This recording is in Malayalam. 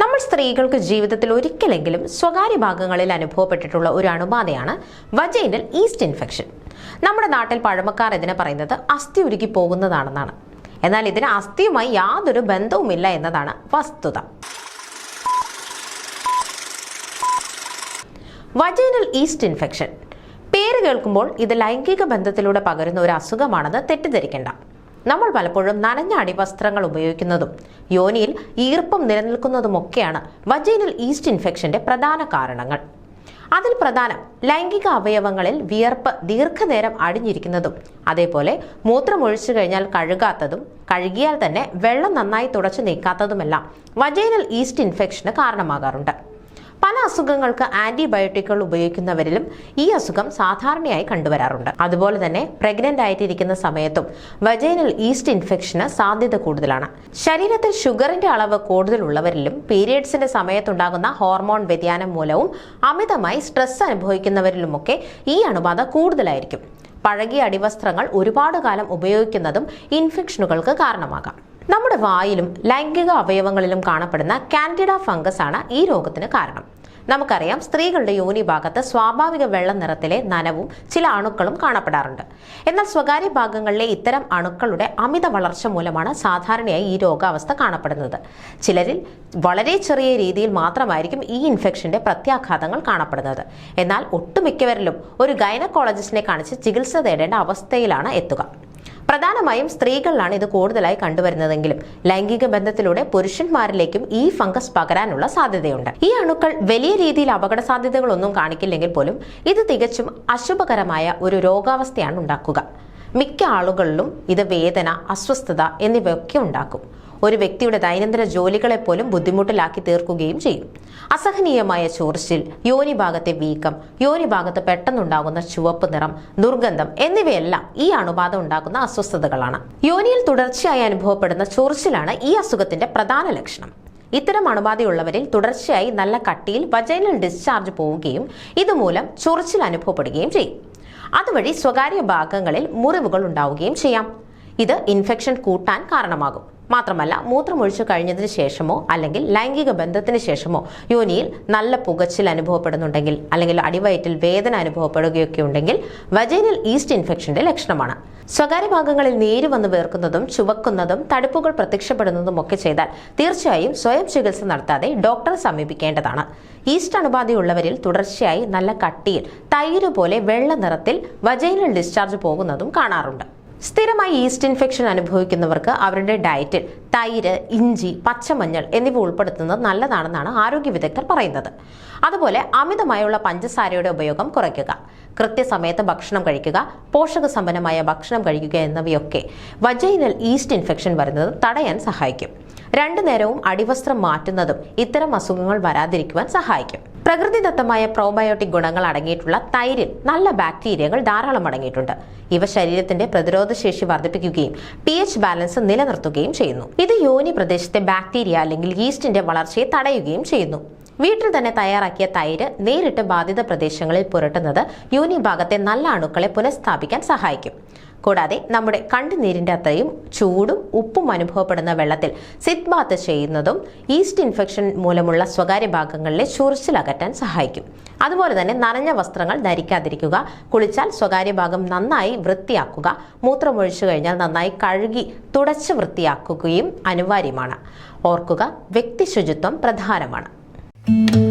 നമ്മൾ സ്ത്രീകൾക്ക് ജീവിതത്തിൽ ഒരിക്കലെങ്കിലും സ്വകാര്യ ഭാഗങ്ങളിൽ അനുഭവപ്പെട്ടിട്ടുള്ള ഒരു അണുബാധയാണ് വജൈനൽ ഈസ്റ്റ് ഇൻഫെക്ഷൻ. നമ്മുടെ നാട്ടിൽ പഴമക്കാർ ഇതിനെ പറയുന്നത് അസ്ഥി ഉരുക്കി പോകുന്നതാണെന്നാണ്. എന്നാൽ ഇതിന് അസ്ഥിയുമായി യാതൊരു ബന്ധവുമില്ല എന്നതാണ് വസ്തുത. Vaginal yeast infection. പേര് കേൾക്കുമ്പോൾ ഇത് ലൈംഗിക ബന്ധത്തിലൂടെ പകരുന്ന ഒരു അസുഖമാണെന്ന് തെറ്റിദ്ധരിക്കേണ്ട. നമ്മൾ പലപ്പോഴും നനഞ്ഞ അടിവസ്ത്രങ്ങൾ ഉപയോഗിക്കുന്നതും യോനിയിൽ ഈർപ്പം നിലനിൽക്കുന്നതുമൊക്കെയാണ് വജൈനൽ ഈസ്റ്റ് ഇൻഫെക്ഷന്റെ പ്രധാന കാരണങ്ങൾ. അതിൽ പ്രധാനം ലൈംഗിക അവയവങ്ങളിൽ വിയർപ്പ് ദീർഘനേരം അടിഞ്ഞിരിക്കുന്നതും അതേപോലെ മൂത്രമൊഴിച്ചു കഴിഞ്ഞാൽ കഴുകാത്തതും കഴുകിയാൽ തന്നെ വെള്ളം നന്നായി തുടച്ചു നീക്കാത്തതുമെല്ലാം വജൈനൽ ഈസ്റ്റ് ഇൻഫെക്ഷന് കാരണമാകാറുണ്ട്. പല അസുഖങ്ങൾക്ക് ആന്റിബയോട്ടിക്കുകൾ ഉപയോഗിക്കുന്നവരിലും ഈ അസുഖം സാധാരണയായി കണ്ടുവരാറുണ്ട്. അതുപോലെ തന്നെ പ്രഗ്നന്റ് ആയിട്ടിരിക്കുന്ന സമയത്തും വജൈനൽ ഈസ്റ്റ് ഇൻഫെക്ഷന് സാധ്യത കൂടുതലാണ്. ശരീരത്തിൽ ഷുഗറിന്റെ അളവ് കൂടുതലുള്ളവരിലും പീരിയഡ്സിന്റെ സമയത്തുണ്ടാകുന്ന ഹോർമോൺ വ്യതിയാനം മൂലവും അമിതമായി സ്ട്രെസ് അനുഭവിക്കുന്നവരിലുമൊക്കെ ഈ അണുബാധ കൂടുതലായിരിക്കും. പഴകിയ അടിവസ്ത്രങ്ങൾ ഒരുപാട് കാലം ഉപയോഗിക്കുന്നതും ഇൻഫെക്ഷനുകൾക്ക് കാരണമാകാം. നമ്മുടെ വായിലും ലൈംഗിക അവയവങ്ങളിലും കാണപ്പെടുന്ന കാൻഡിഡ ഫംഗസ് ആണ് ഈ രോഗത്തിന് കാരണം. നമുക്കറിയാം സ്ത്രീകളുടെ യോനി ഭാഗത്ത് സ്വാഭാവിക വെള്ള നിറത്തിലെ നനവും ചില അണുക്കളും കാണപ്പെടാറുണ്ട്. എന്നാൽ സ്വകാര്യ ഭാഗങ്ങളിലെ ഇത്തരം അണുക്കളുടെ അമിത വളർച്ച മൂലമാണ് സാധാരണയായി ഈ രോഗാവസ്ഥ കാണപ്പെടുന്നത്. ചിലരിൽ വളരെ ചെറിയ രീതിയിൽ മാത്രമായിരിക്കും ഈ ഇൻഫെക്ഷന്റെ പ്രത്യാഘാതങ്ങൾ കാണപ്പെടുന്നത്. എന്നാൽ ഒട്ടുമിക്കവരിലും ഒരു ഗൈനക്കോളജിസ്റ്റിനെ കാണിച്ച് ചികിത്സ തേടേണ്ട അവസ്ഥയിലാണ് എത്തുക. പ്രധാനമായും സ്ത്രീകളിലാണ് ഇത് കൂടുതലായി കണ്ടുവരുന്നതെങ്കിലും ലൈംഗിക ബന്ധത്തിലൂടെ പുരുഷന്മാരിലേക്കും ഈ ഫംഗസ് പകരാനുള്ള സാധ്യതയുണ്ട്. ഈ അണുക്കൾ വലിയ രീതിയിൽ അപകട സാധ്യതകളൊന്നും കാണിക്കില്ലെങ്കിൽ പോലും ഇത് തികച്ചും അശുഭകരമായ ഒരു രോഗാവസ്ഥയാണ് ഉണ്ടാക്കുക. മിക്ക ആളുകളിലും ഇത് വേദന അസ്വസ്ഥത എന്നിവയൊക്കെ ഉണ്ടാക്കും. ഒരു വ്യക്തിയുടെ ദൈനംദിന ജോലികളെ പോലും ബുദ്ധിമുട്ടിലാക്കി തീർക്കുകയും ചെയ്യും. അസഹനീയമായ ചോർച്ചിൽ യോനി ഭാഗത്തെ വീക്കം യോനി ഭാഗത്ത് പെട്ടെന്നുണ്ടാകുന്ന ചുവപ്പ് നിറം ദുർഗന്ധം എന്നിവയെല്ലാം ഈ അണുബാധ ഉണ്ടാക്കുന്ന അസ്വസ്ഥതകളാണ്. യോനിയിൽ തുടർച്ചയായി അനുഭവപ്പെടുന്ന ചൊറിച്ചിലാണ് ഈ അസുഖത്തിന്റെ പ്രധാന ലക്ഷണം. ഇത്തരം അണുബാധയുള്ളവരിൽ തുടർച്ചയായി നല്ല കട്ടിയിൽ വജൈനൽ ഡിസ്ചാർജ് പോവുകയും ഇതുമൂലം ചൊറിച്ചിൽ അനുഭവപ്പെടുകയും ചെയ്യും. അതുവഴി സ്വകാര്യ ഭാഗങ്ങളിൽ മുറിവുകൾ ഉണ്ടാവുകയും ചെയ്യാം. ഇത് ഇൻഫെക്ഷൻ കൂട്ടാൻ കാരണമാകും. മാത്രമല്ല മൂത്രമൊഴിച്ചു കഴിഞ്ഞതിന് ശേഷമോ അല്ലെങ്കിൽ ലൈംഗിക ബന്ധത്തിന് ശേഷമോ യോനിയിൽ നല്ല പുകച്ചിൽ അനുഭവപ്പെടുന്നുണ്ടെങ്കിൽ അല്ലെങ്കിൽ അടിവയറ്റിൽ വേദന അനുഭവപ്പെടുകയൊക്കെ ഉണ്ടെങ്കിൽ വജൈനൽ ഈസ്റ്റ് ഇൻഫെക്ഷന്റെ ലക്ഷണമാണ്. സ്വകാര്യ ഭാഗങ്ങളിൽ നീര് വന്ന് വീർക്കുന്നതും ചുവക്കുന്നതും തടുപ്പുകൾ പ്രത്യക്ഷപ്പെടുന്നതും ഒക്കെ ചെയ്താൽ തീർച്ചയായും സ്വയം ചികിത്സ നടത്താതെ ഡോക്ടറെ സമീപിക്കേണ്ടതാണ്. ഈസ്റ്റ് അണുബാധയുള്ളവരിൽ തുടർച്ചയായി നല്ല കട്ടിയിൽ തൈര് പോലെ വെള്ള നിറത്തിൽ വജൈനൽ ഡിസ്ചാർജ് പോകുന്നതും കാണാറുണ്ട്. സ്ഥിരമായി ഈസ്റ്റ് ഇൻഫെക്ഷൻ അനുഭവിക്കുന്നവർക്ക് അവരുടെ ഡയറ്റിൽ തൈര് ഇഞ്ചി പച്ചമഞ്ഞൾ എന്നിവ ഉൾപ്പെടുത്തുന്നത് നല്ലതാണെന്നാണ് ആരോഗ്യ വിദഗ്ധർ പറയുന്നത്. അതുപോലെ അമിതമായുള്ള പഞ്ചസാരയുടെ ഉപയോഗം കുറയ്ക്കുക കൃത്യസമയത്ത് ഭക്ഷണം കഴിക്കുക പോഷക സമ്പന്നമായ ഭക്ഷണം കഴിക്കുക എന്നിവയൊക്കെ വജൈനൽ ഈസ്റ്റ് ഇൻഫെക്ഷൻ വരുന്നത് തടയാൻ സഹായിക്കും. രണ്ടു നേരവും അടിവസ്ത്രം മാറ്റുന്നതും ഇത്തരം അസുഖങ്ങൾ വരാതിരിക്കുവാൻ സഹായിക്കും. പ്രകൃതിദത്തമായ പ്രോബയോട്ടിക് ഗുണങ്ങൾ അടങ്ങിയിട്ടുള്ള തൈരിൽ നല്ല ബാക്ടീരിയകൾ ധാരാളം അടങ്ങിയിട്ടുണ്ട്. ഇവ ശരീരത്തിന്റെ പ്രതിരോധശേഷി വർദ്ധിപ്പിക്കുകയും പി എച്ച് ബാലൻസ് നിലനിർത്തുകയും ചെയ്യുന്നു. ഇത് യോനി പ്രദേശത്തെ ബാക്ടീരിയ അല്ലെങ്കിൽ ഈസ്റ്റിന്റെ വളർച്ചയെ തടയുകയും ചെയ്യുന്നു. വീട്ടിൽ തന്നെ തയ്യാറാക്കിയ തൈര് നേരിട്ട് ബാധിത പ്രദേശങ്ങളിൽ പുരട്ടുന്നത് യൂനി ഭാഗത്തെ നല്ല അണുക്കളെ പുനഃസ്ഥാപിക്കാൻ സഹായിക്കും. കൂടാതെ നമ്മുടെ കണ്ടുനീരിന്റെ അത്രയും ചൂടും ഉപ്പും അനുഭവപ്പെടുന്ന വെള്ളത്തിൽ സിറ്റ് ബാത്ത് ചെയ്യുന്നതും ഈസ്റ്റ് ഇൻഫെക്ഷൻ മൂലമുള്ള സ്വകാര്യ ഭാഗങ്ങളിലെ ചൊറിച്ചിൽ അകറ്റാൻ സഹായിക്കും. അതുപോലെ തന്നെ നനഞ്ഞ വസ്ത്രങ്ങൾ ധരിക്കാതിരിക്കുക കുളിച്ചാൽ സ്വകാര്യ ഭാഗം നന്നായി വൃത്തിയാക്കുക മൂത്രമൊഴിച്ചു കഴിഞ്ഞാൽ നന്നായി കഴുകി തുടച്ച് വൃത്തിയാക്കുകയും അനിവാര്യമാണ്. ഓർക്കുക വ്യക്തി ശുചിത്വം പ്രധാനമാണ്. Thank you.